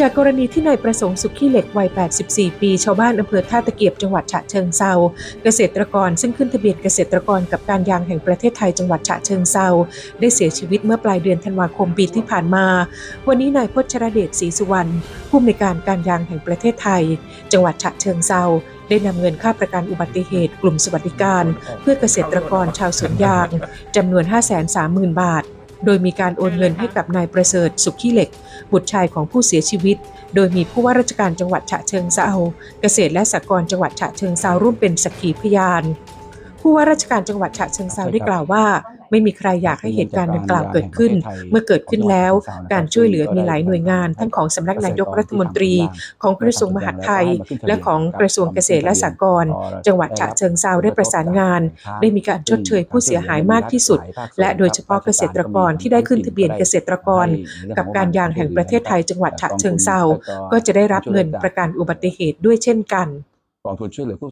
จากกรณีที่นายประสงค์สุขี้เหล็กวัย 84 ปี ชาวบ้านอำเภอท่าตะเกียบจังหวัดฉะเชิงเซาเกษตรกรซึ่งขึ้นทะเบียนเกษตรกรกับการยางแห่งประเทศไทยจังหวัดฉะเชิงเซาได้เสียชีวิตเมื่อปลายเดือนธันวาคมปีที่ผ่านมา วันนี้นายพจรเดชศรีสุวรรณผู้อำนวยการการยางแห่งประเทศไทย จังหวัดฉะเชิงเซาได้นำเงินค่าประกันอุบัติเหตุกลุ่มสวัสดิการ เพื่อเกษตรกรชาวสวนยางจำนวน 530,000 บาท โดยมีการโอนเงินให้กับนายประเสริฐสุขี้เหล็ก บุตรชายของผู้เสียชีวิต โดยมีผู้ว่าราชการจังหวัดฉะเชิงเซาเกษตรและสหกรณ์จังหวัดฉะเชิงเซาร่วมเป็นสักขีพยานผู้ว่าราชการจังหวัดฉะเชิงเซาได้กล่าวว่า ไม่มีใครอยากให้เหตุการณ์ดังกล่าวเกิดขึ้น เมื่อเกิดขึ้นแล้ว การช่วยเหลือมีหลายหน่วยงาน ทั้งของสำนักนายกรัฐมนตรี ของกระทรวงมหาดไทย และของกระทรวงเกษตรและสหกรณ์จังหวัดฉะเชิงเซาได้ประสานงาน ได้มีการชดเชยผู้เสียหายมากที่สุด และโดยเฉพาะเกษตรกรที่ได้ขึ้นทะเบียนเกษตรกร กับการยางแห่งประเทศไทย จังหวัดฉะเชิงเซาก็จะได้รับเงินประกันอุบัติเหตุด้วยเช่นกันกองทุนช่วยเหลือผู้